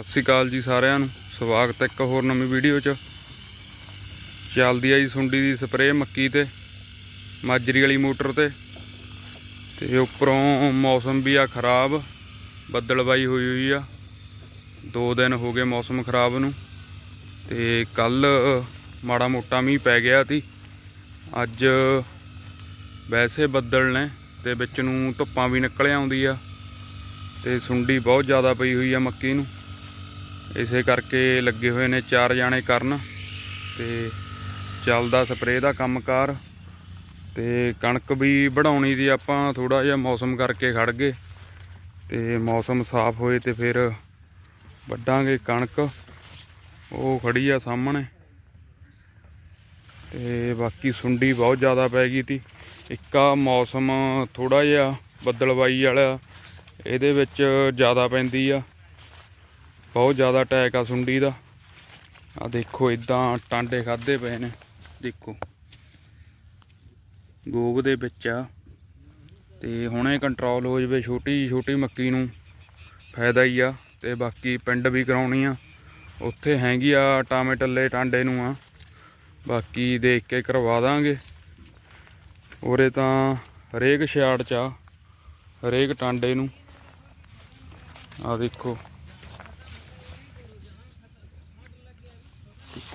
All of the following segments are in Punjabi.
ਸਤਿ ਸ਼੍ਰੀ ਅਕਾਲ ਜੀ ਸਾਰਿਆਂ ਨੂੰ। ਸਵਾਗਤ ਹੈ ਇੱਕ ਹੋਰ ਨਵੀਂ ਵੀਡੀਓ 'ਚ। ਚੱਲਦੀ ਆ ਜੀ ਸੁੰਡੀ ਦੀ ਸਪਰੇਅ ਮੱਕੀ ਤੇ, ਮਾਜਰੀ ਵਾਲੀ ਮੋਟਰ ਤੇ। ਤੇ ਉੱਪਰੋਂ ਮੌਸਮ ਵੀ ਆ ਖਰਾਬ ਬੱਦਲਬਾਈ ਹੋਈ ਹੋਈ ਆ। ਦੋ ਦਿਨ ਹੋ ਗਏ ਮੌਸਮ ਖਰਾਬ ਨੂੰ। ਤੇ ਕੱਲ ਮਾੜਾ ਮੋਟਾ ਮੀਂਹ ਪੈ ਗਿਆ ਸੀ। ਅੱਜ ਵੈਸੇ ਬੱਦਲ ਨੇ ਤੇ ਵਿੱਚ ਨੂੰ ਧੁੱਪਾਂ ਵੀ ਨਿਕਲ ਆਉਂਦੀ ਆ। ਤੇ ਸੁੰਡੀ ਬਹੁਤ ਜ਼ਿਆਦਾ ਪਈ ਹੋਈ ਆ ਮੱਕੀ ਨੂੰ। ਇਸੇ ਕਰਕੇ ਲੱਗੇ ਹੋਏ ਨੇ ਚਾਰ ਜਾਣੇ ਕਰਨ ਤੇ ਚੱਲਦਾ ਸਪਰੇਅ ਦਾ ਕੰਮਕਾਰ ਤੇ ਕਣਕ ਵੀ ਵਢਾਉਣੀ ਦੀ ਆਪਾਂ ਥੋੜਾ ਜਿਹਾ ਮੌਸਮ ਕਰਕੇ ਖੜ ਗਏ ਤੇ ਮੌਸਮ ਸਾਫ਼ ਹੋਏ ਤੇ ਫਿਰ ਵੱਢਾਂਗੇ ਕਣਕ। ਉਹ ਖੜੀ ਆ ਸਾਹਮਣੇ ਤੇ ਬਾਕੀ ਸੁੰਡੀ ਬਹੁਤ ਜ਼ਿਆਦਾ ਪੈ ਗਈ ਤੀ। ਇੱਕਾ ਮੌਸਮ ਥੋੜਾ ਜਿਹਾ ਬੱਦਲਵਾਈ ਵਾਲਾ, ਇਹਦੇ ਵਿੱਚ ਜ਼ਿਆਦਾ ਪੈਂਦੀ ਆ। ਬਹੁਤ ਜ਼ਿਆਦਾ ਅਟੈਕ ਆ ਸੁੰਡੀ ਦਾ। ਆ ਦੇਖੋ ਇਦਾਂ ਟਾਂਡੇ ਖਾਦੇ ਪਏ ਨੇ। ਦੇਖੋ। ਗੋਗ ਦੇ ਵਿੱਚ ਆ। ਤੇ ਹੁਣੇ ਕੰਟਰੋਲ ਹੋ ਜਵੇ ਛੋਟੀ ਛੋਟੀ ਮੱਕੀ ਨੂੰ ਫਾਇਦਾ ਹੀ ਆ। ਤੇ ਬਾਕੀ ਪਿੰਡ ਵੀ ਕਰਾਉਣੀ ਆ। ਉੱਥੇ ਹੈਗੀ ਆ ਟਾਮੇ ਟੱਲੇ ਟਾਂਡੇ ਨੂੰ ਆ। ਬਾਕੀ ਦੇਖ ਕੇ ਕਰਵਾ ਦਾਂਗੇ। ਉਰੇ ਤਾਂ ਹਰੇਕ ਛਿਆੜ ਚ ਆ। ਹਰੇਕ ਟਾਂਡੇ ਨੂੰ। ਆ ਦੇਖੋ।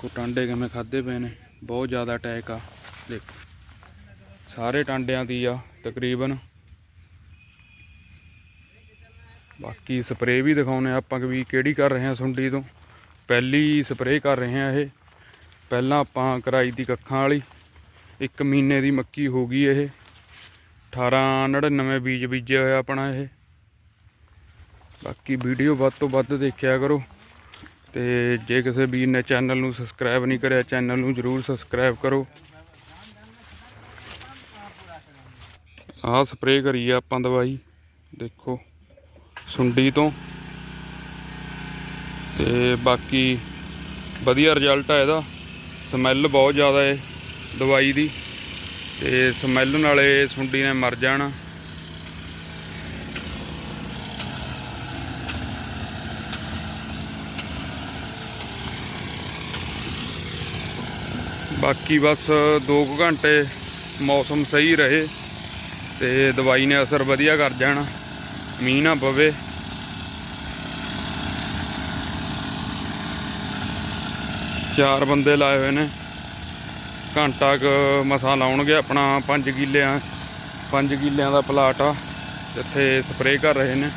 ਦੇਖੋ, ਟਾਂਡੇ ਕਿਵੇਂ ਖਾਦੇ ਪਏ ਨੇ। ਬਹੁਤ ਜ਼ਿਆਦਾ ਅਟੈਕ ਆ। ਦੇਖੋ, ਸਾਰੇ ਟਾਂਡਿਆਂ ਦੀ ਆ, ਤਕਰੀਬਨ। ਬਾਕੀ ਸਪਰੇਅ ਵੀ ਦਿਖਾਉਨੇ ਆ ਆਪਾਂ ਕਿ ਵੀ ਕਿਹੜੀ ਕਰ ਰਹੇ ਆ ਸੁੰਡੀ ਤੋਂ। ਪਹਿਲੀ ਸਪਰੇਅ ਕਰ ਰਹੇ ਆ ਇਹ। ਪਹਿਲਾਂ ਆਪਾਂ ਕਰਾਈ ਦੀ ਕੱਖਾਂ ਵਾਲੀ। ਇੱਕ ਮਹੀਨੇ ਦੀ ਮੱਕੀ ਹੋ ਗਈ ਇਹ। 1899 ਬੀਜ ਬੀਜਿਆ ਹੋਇਆ ਆਪਣਾ ਇਹ। ਬਾਕੀ ਵੀਡੀਓ ਵੱਧ ਤੋਂ ਵੱਧ ਦੇਖਿਆ ਕਰੋ। ਤੇ ਜੇ ਕਿਸੇ ਵੀਰ ਨੇ ਚੈਨਲ ਨੂੰ ਸਬਸਕ੍ਰਾਈਬ ਨਹੀਂ ਕਰਿਆ, ਚੈਨਲ ਨੂੰ ਜਰੂਰ ਸਬਸਕ੍ਰਾਈਬ ਕਰੋ। ਆਹ ਸਪਰੇਅ ਕਰੀ ਆ ਆਪਾਂ ਦਵਾਈ, ਦੇਖੋ, ਸੁੰਡੀ ਤੋਂ। ਤੇ ਬਾਕੀ ਵਧੀਆ ਰਿਜ਼ਲਟ ਆ ਇਹਦਾ। ਸਮੈਲ ਬਹੁਤ ਜ਼ਿਆਦਾ ਹੈ ਦਵਾਈ ਦੀ। ਤੇ ਸਮੈਲ ਨਾਲੇ ਸੁੰਡੀ ਨੇ ਮਰ ਜਾਣਾ। ਬਾਕੀ ਬਸ 2 ਘੰਟੇ ਮੌਸਮ ਸਹੀ ਰਹੇ ਤੇ ਦਵਾਈ ਨੇ ਅਸਰ ਵਧੀਆ ਕਰ ਜਾਣਾ, ਮੀਂਹ ਨਾ ਪਵੇ। ਚਾਰ ਬੰਦੇ ਲਾਏ ਹੋਏ ਨੇ, ਘੰਟਾ ਕ ਮਸਾ ਲਾਉਣਗੇ ਆਪਣਾ 5 ਕਿੱਲਿਆਂ 5 ਕਿੱਲਿਆਂ ਦਾ ਪਲਾਟ ਆ, ਜਿੱਥੇ ਸਪਰੇਅ ਕਰ ਰਹੇ ਨੇ।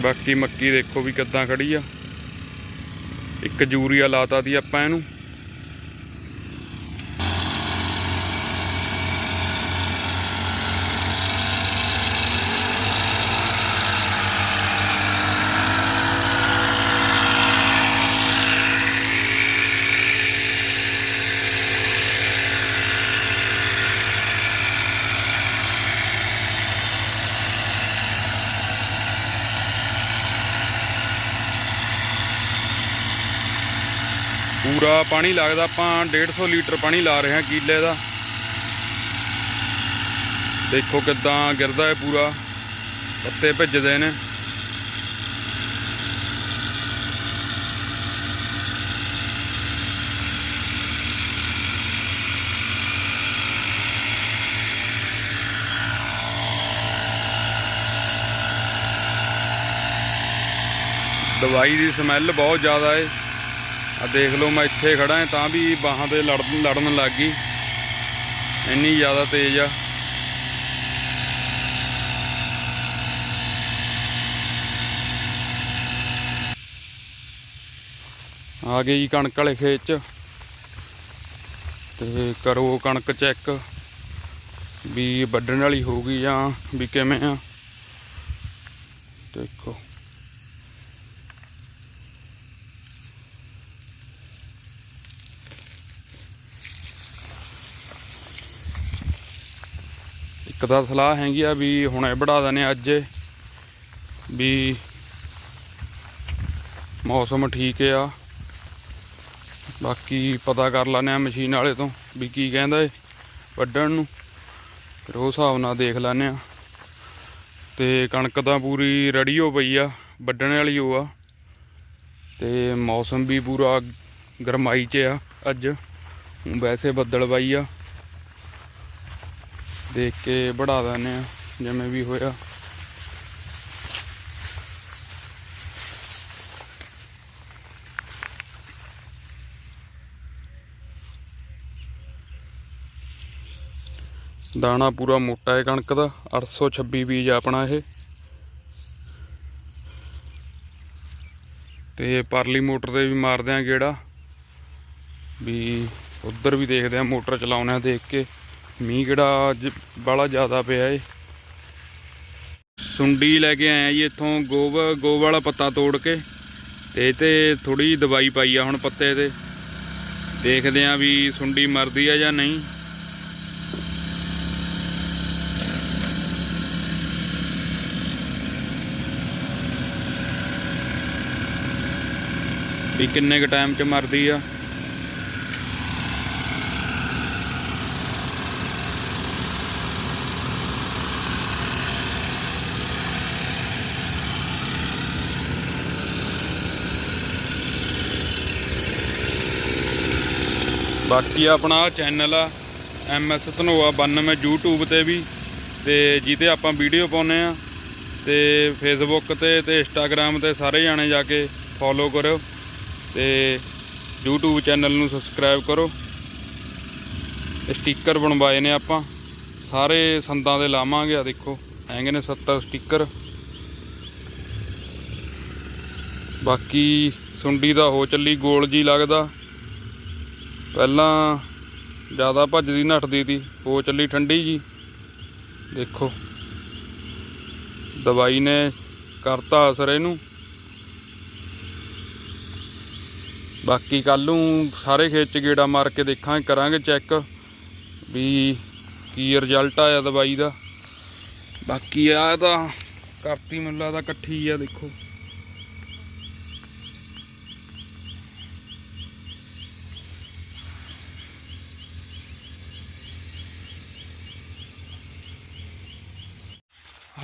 ਬਾਕੀ ਮੱਕੀ ਦੇਖੋ ਵੀ ਕਿੱਦਾਂ ਖੜੀ ਆ। ਇੱਕ ਯੂਰੀਆ ਲਾਤਾ ਦੀ ਆਪਾਂ ਇਹਨੂੰ। ਪੂਰਾ ਪਾਣੀ ਲੱਗਦਾ, ਆਪਾਂ 150 ਲੀਟਰ ਪਾਣੀ ਲਾ ਰਹੇ ਹਾਂ ਕੀਲੇ ਦਾ। ਦੇਖੋ ਕਿਦਾਂ ਗਿਰਦਾ ਹੈ ਪੂਰਾ, ਪੱਤੇ ਭਿੱਜਦੇ ਨੇ। ਦਵਾਈ ਦੀ ਸਮੈਲ ਬਹੁਤ ਜ਼ਿਆਦਾ ਹੈ ਆ ਦੇਖ ਲਓ, ਮੈਂ ਇੱਥੇ ਖੜਾ ਹਾਂ, ਤਾਂ ਵੀ ਬਾਹਾਂ ਤੇ ਲੜਨ ਲੜਨ ਲੱਗ ਗਈ। ਇੰਨੀ ਜ਼ਿਆਦਾ ਤੇਜ਼ ਆ। ਆ ਗਈ ਜੀ ਕਣਕ ਵਾਲੇ ਖੇਤ ਚ। ਤੇ ਕਰੋ ਕਣਕ ਚੈੱਕ, ਵੀ ਵੱਢਣ ਵਾਲੀ ਹੋ ਗਈ ਜਾਂ ਵੀ ਕਿਵੇਂ ਆ। ਦੇਖੋ। ਇੱਕ ਤਾਂ ਸਲਾਹ ਹੈਗੀ ਆ ਵੀ ਹੁਣੇ ਵੜਾ ਦਨੇ ਅੱਜ, ਵੀ ਮੌਸਮ ਠੀਕ ਆ। ਬਾਕੀ ਪਤਾ ਕਰ ਲੈਣੇ ਆ ਮਸ਼ੀਨ ਵਾਲੇ ਤੋਂ ਵੀ ਕੀ ਕਹਿੰਦਾ ਏ ਵੱਢਣ ਨੂੰ। ਫਿਰ ਉਹ ਹਿਸਾਬ ਨਾਲ ਦੇਖ ਲੈਣੇ ਆ। ਤੇ ਕਣਕ ਤਾਂ ਪੂਰੀ ਰੜੀ ਹੋ ਪਈ ਆ, ਵੱਢਣ ਵਾਲੀ ਹੋ ਆ। ਤੇ ਮੌਸਮ ਵੀ ਪੂਰਾ ਗਰਮਾਈ 'ਚ ਆ ਅੱਜ। ਊਂ ਵੈਸੇ ਬੱਦਲਵਾਈ ਆ। ਦੇਖ ਕੇ ਬੜਾ ਦਿੰਦੇ ਆ, ਜਿਵੇਂ ਵੀ ਹੋਇਆ। ਦਾਣਾ ਪੂਰਾ ਮੋਟਾ ਹੈ ਕਣਕ ਦਾ 826 ਬੀਜ ਆਪਣਾ ਇਹ। ਤੇ ਪਰਲੀ ਮੋਟਰ ਤੇ ਵੀ ਮਾਰਦੇ ਆ ਗੇੜਾ। ਵੀ ਉਧਰ ਵੀ ਦੇਖਦੇ ਆ ਮੋਟਰ ਚਲਾਉਣਾ ਦੇਖ ਕੇ। ਮੀਂਹ ਕਿਹੜਾ ਅੱਜ ਬੜਾ ਜ਼ਿਆਦਾ ਪਿਆ ਏ। ਸੁੰਡੀ ਲੈ ਕੇ ਆਇਆ ਜੀ ਇੱਥੋਂ ਗੋਬ ਗੋਬ ਵਾਲਾ ਪੱਤਾ ਤੋੜ ਕੇ ਤੇ ਇਹ ਤੇ ਥੋੜੀ ਦਵਾਈ ਪਾਈ ਆ ਹੁਣ ਪੱਤੇ ਤੇ। ਦੇਖਦੇ ਆ ਵੀ ਸੁੰਡੀ ਮਰਦੀ ਆ ਜਾਂ ਨਹੀਂ। ਵੀ ਕਿੰਨੇ ਕ ਟਾਈਮ ਚ ਮਰਦੀ ਆ। ਬਾਕੀ ਆਪਣਾ ਚੈਨਲ ਆ ਐਮ ਐਸ ਧਨੋਆ 92 YouTube ਤੇ ਵੀ, ਤੇ ਜਿਹਦੇ ਆਪਾਂ ਵੀਡੀਓ ਪਾਉਨੇ ਆ, ਤੇ ਫੇਸਬੁੱਕ ਤੇ ਤੇ ਇੰਸਟਾਗ੍ਰam ਤੇ ਸਾਰੇ ਜਾਣੇ ਜਾ ਕੇ ਫੋਲੋ ਕਰੋ ਤੇ YouTube ਚੈਨਲ ਨੂੰ ਸਬਸਕ੍ਰਾਈਬ ਕਰੋ, ਤੇ ਸਟicker ਬਣਵਾਏ ਨੇ ਆਪਾਂ, ਸਾਰੇ ਸੰਦਾਂ ਦੇ ਲਾਵਾਂਗੇ ਆ ਦੇਖੋ, ਹੈਗੇ ਨੇ 70 ਸਟicker ਬਾਕੀ ਸੁੰਡੀ ਦਾ ਹੋ ਚੱਲੀ, ਗੋਲ ਜੀ ਲੱਗਦਾ। ਪਹਿਲਾਂ ਜ਼ਿਆਦਾ ਭੱਜਦੀ, ਨੱਠਦੀ ਤੀ ਹੋ ਚੱਲੀ ਠੰਡੀ ਜੀ। ਦੇਖੋ, ਦਵਾਈ ਨੇ ਕਰਤਾ ਅਸਰ ਇਹਨੂੰ। ਬਾਕੀ ਕੱਲ ਨੂੰ ਸਾਰੇ ਖੇਤ ਚ ਗੇੜਾ ਮਾਰ ਕੇ ਦੇਖਾਂਗੇ, ਕਰਾਂਗੇ ਚੈੱਕ ਵੀ ਕੀ ਰਿਜ਼ਲਟ ਆਇਆ ਦਵਾਈ ਦਾ। ਬਾਕੀ ਆ ਤਾਂ ਕਰਤੀ ਮੈਨੂੰ ਲੱਗਦਾ ਇਕੱਠੀ ਆ, ਦੇਖੋ।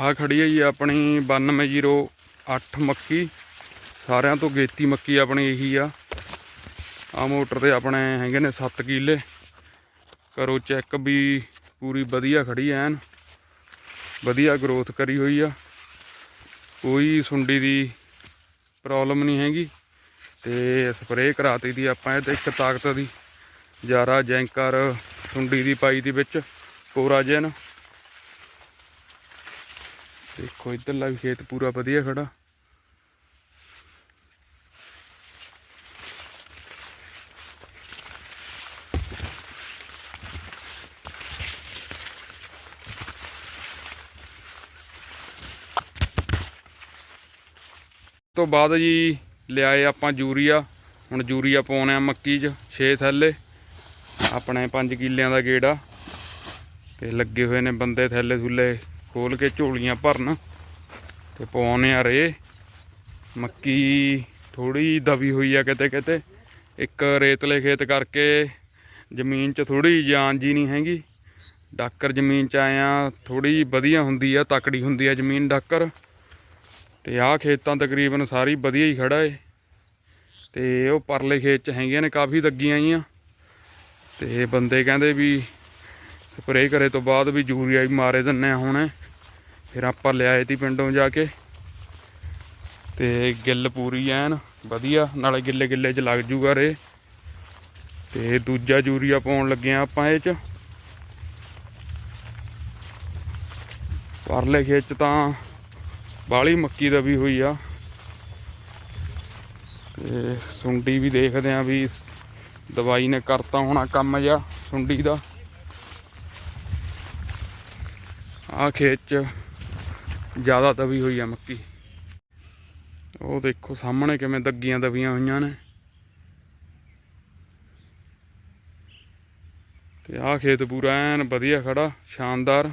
ਆ ਖੜੀ ਹੈ ਜੀ ਆਪਣੀ 9208 ਮੱਕੀ। ਸਾਰਿਆਂ ਤੋਂ ਗੇਤੀ ਮੱਕੀ ਆਪਣੀ ਇਹੀ ਆ। ਆ ਮੋਟਰ ਤੇ ਆਪਣੇ ਹੈਗੇ ਨੇ 7 ਕਿੱਲੇ। ਕਰੋ ਚੈੱਕ ਵੀ ਪੂਰੀ ਵਧੀਆ ਖੜੀ ਐਨ। ਵਧੀਆ ਗਰੋਥ ਕਰੀ ਹੋਈ ਆ। ਕੋਈ ਸੁੰਡੀ ਦੀ ਪ੍ਰੋਬਲਮ ਨਹੀਂ ਹੈਗੀ। ਤੇ ਸਪਰੇਅ ਕਰਾਤੀ ਦੀ ਆਪਾਂ ਇਹ ਤੇ ਇੱਕ ਤਾਕਤ ਦੀ। ਜਾਰਾ ਜੈਂਕਰ ਸੁੰਡੀ ਦੀ ਪਾਈ ਦੀ ਵਿੱਚ। ਕੋਰਾਜਨ ਦੇਖੋ, ਇੱਧਰਲਾ ਵੀ ਖੇਤ ਪੂਰਾ ਵਧੀਆ ਖੜਾ। ਤੋਂ ਬਾਅਦ ਜੀ ਲਿਆਏ ਆਪਾਂ ਯੂਰੀਆ। ਹੁਣ ਯੂਰੀਆ ਪਾਉਣੇ ਆ ਮੱਕੀ 'ਚ 6 ਥੈਲੇ। ਆਪਣੇ 5 ਕਿੱਲਿਆਂ ਦਾ ਗੇੜਾ। ਤੇ ਲੱਗੇ ਹੋਏ ਨੇ ਬੰਦੇ ਥੈਲੇ ਥੁੱਲੇ ਖੋਲ ਕੇ ਝੋਲੀਆਂ ਭਰਨ ਤੇ ਪਾਉਣੇ ਆ ਰੇ। ਮੱਕੀ ਥੋੜੀ ਦਬੀ ਹੋਈ ਆ ਕਿਤੇ ਕਿਤੇ। ਇੱਕ ਰੇਤਲੇ ਖੇਤ ਕਰਕੇ ਜ਼ਮੀਨ 'ਚ ਥੋੜੀ ਜਾਨ ਜੀ ਨਹੀਂ ਹੈਗੀ। ਡਾਕਰ ਜ਼ਮੀਨ 'ਚ ਆਇਆ ਥੋੜੀ ਵਧੀਆ ਹੁੰਦੀ ਆ, ਤਕੜੀ ਹੁੰਦੀ ਆ ਜ਼ਮੀਨ ਡਾਕਰ। ਤੇ ਆਹ ਖੇਤਾਂ ਤਕਰੀਬਨ ਸਾਰੀ ਵਧੀਆ ਹੀ ਖੜਾ ਏ। ਤੇ ਉਹ ਪਰਲੇ ਖੇਤ 'ਚ ਹੈਗੀਆਂ ਨੇ, ਕਾਫੀ ਲੱਗੀਆਂ ਆਈਆਂ। ਤੇ ਬੰਦੇ ਕਹਿੰਦੇ ਵੀ ਸਪਰੇਅ ਕਰੇ ਤੋਂ ਬਾਅਦ ਵੀ ਯੂਰੀਆ ਵੀ ਮਾਰੇ ਦਿੰਨੇ ਆ ਹੁਣ। ਫਿਰ ਆਪਾਂ ਲਿਆਏ ਤੀ ਪਿੰਡੋਂ ਜਾ ਕੇ। ਤੇ ਗਿੱਲ ਪੂਰੀ ਐਨ, ਵਧੀਆ। ਨਾਲੇ ਗਿੱਲੇ ਗਿੱਲੇ 'ਚ ਲੱਗ ਜੂਗਾ ਰੇ। ਤੇ ਦੂਜਾ ਯੂਰੀਆ ਪਾਉਣ ਲੱਗੇ ਆ ਆਪਾਂ ਇਹ 'ਚ। ਪਰਲੇ ਖੇਤ 'ਚ ਤਾਂ ਬਾਲੀ ਮੱਕੀ ਦਾ ਵੀ ਹੋਈ ਆ। ਤੇ ਸੁੰਡੀ ਵੀ ਦੇਖਦੇ ਆ ਵੀ ਦਵਾਈ ਨੇ ਕਰਤਾ ਹੋਣਾ ਕੰਮ ਜਾਂ ਸੁੰਡੀ ਦਾ। ਆ ਖੇਤ ਚ ਜ਼ਿਆਦਾ ਦਬੀ ਹੋਈ ਆ ਮੱਕੀ। ਉਹ ਦੇਖੋ ਸਾਹਮਣੇ ਕਿਵੇਂ ਦੱਗੀਆਂ ਦਬੀਆਂ ਹੋਈਆਂ ਨੇ। ਤੇ ਆ ਖੇਤ ਪੂਰਾ ਐਨ ਵਧੀਆ ਖੜਾ, ਸ਼ਾਨਦਾਰ।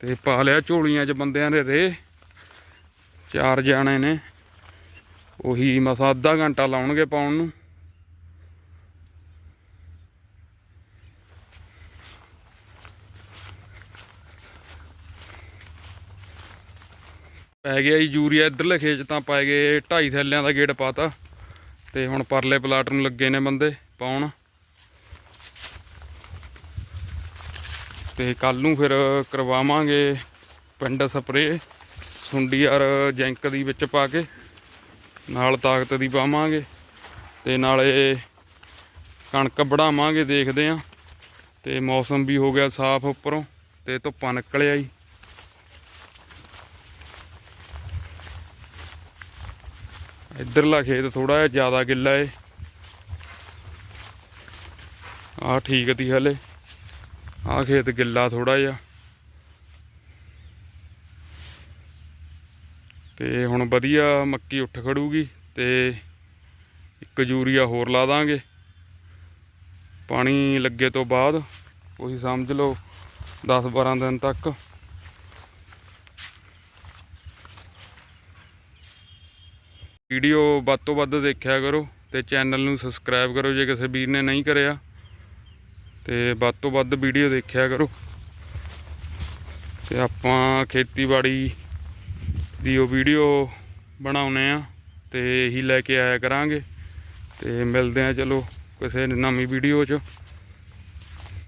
ਤੇ ਪਾ ਲਿਆ ਝੋਲੀਆਂ 'ਚ ਬੰਦਿਆਂ ਨੇ ਰੇ ਚਾਰ ਜਾਣੇ ਨੇ। ਉਹੀ ਮਸਾ ਅੱਧਾ ਘੰਟਾ ਲਾਉਣਗੇ ਪਾਉਣ ਨੂੰ। ਪੈ ਗਿਆ ਜੀ, ਯੂਰੀਆ ਇਧਰਲੇ ਖੇਤ 'ਚ ਤਾਂ ਪੈ ਗਏ ਢਾਈ ਥੈਲਿਆਂ ਦਾ ਗੇਟ ਪਾਤਾ। ਤੇ ਹੁਣ ਪਰਲੇ ਪਲਾਟ ਨੂੰ ਲੱਗੇ ਨੇ ਬੰਦੇ ਪਾਉਣ। ਤੇ ਕੱਲ ਨੂੰ ਫਿਰ ਕਰਵਾਵਾਂਗੇ ਪਿੰਡ ਸਪਰੇ ਸੁੰਡੀ ਔਰ ਜੈਂਕ ਦੀ ਵਿੱਚ ਪਾ ਕੇ, ਨਾਲ ਤਾਕਤ ਦੀ ਪਾਵਾਂਗੇ। ਤੇ ਨਾਲੇ ਕਣਕ ਵਢਾਵਾਂਗੇ ਦੇਖਦੇ ਆਂ। ਤੇ ਮੌਸਮ ਵੀ ਹੋ ਗਿਆ ਸਾਫ਼ ਉੱਪਰੋਂ, ਤੇ ਧੁੱਪਾਂ ਨਿਕਲਿਆ ਜੀ। ਇੱਧਰਲਾ ਖੇਤ ਥੋੜਾ ਜਿਹਾ ਜ਼ਿਆਦਾ ਗਿੱਲਾ ਏ। ਆਹ ਠੀਕ ਤੀ ਹਲੇ। ਆਹ ਖੇਤ ਗਿੱਲਾ ਥੋੜਾ ਜਿਹਾ। ਤੇ ਹੁਣ ਵਧੀਆ ਮੱਕੀ ਉੱਠ ਖੜੂਗੀ ਤੇ ਇੱਕ ਯੂਰੀਆ ਹੋਰ ਲਾ ਦਾਂਗੇ। ਪਾਣੀ ਲੱਗੇ ਤੋਂ ਬਾਅਦ, ਉਹੀ ਸਮਝ ਲਓ 10 12 ਦਿਨ ਤੱਕ। ਵੀਡੀਓ ਵੱਧ ਤੋਂ ਵੱਧ ਦੇਖਿਆ ਕਰੋ ਤੇ ਚੈਨਲ ਨੂੰ ਸਬਸਕ੍ਰਾਈਬ ਕਰੋ ਜੇ ਕਿਸੇ ਵੀਰ ਨੇ ਨਹੀਂ ਕਰਿਆ। ਤੇ ਵੱਧ ਤੋਂ ਵੱਧ ਵੀਡੀਓ ਦੇਖਿਆ ਕਰੋ। ਤੇ ਆਪਾਂ ਖੇਤੀਬਾੜੀ ਦੀ ਉਹ ਵੀਡੀਓ ਬਣਾਉਨੇ ਆ ਤੇ ਇਹੀ ਲੈ ਕੇ ਆਇਆ ਕਰਾਂਗੇ। ਤੇ ਮਿਲਦੇ ਆ ਚਲੋ ਕਿਸੇ ਨਵੀਂ ਵੀਡੀਓ 'ਚ।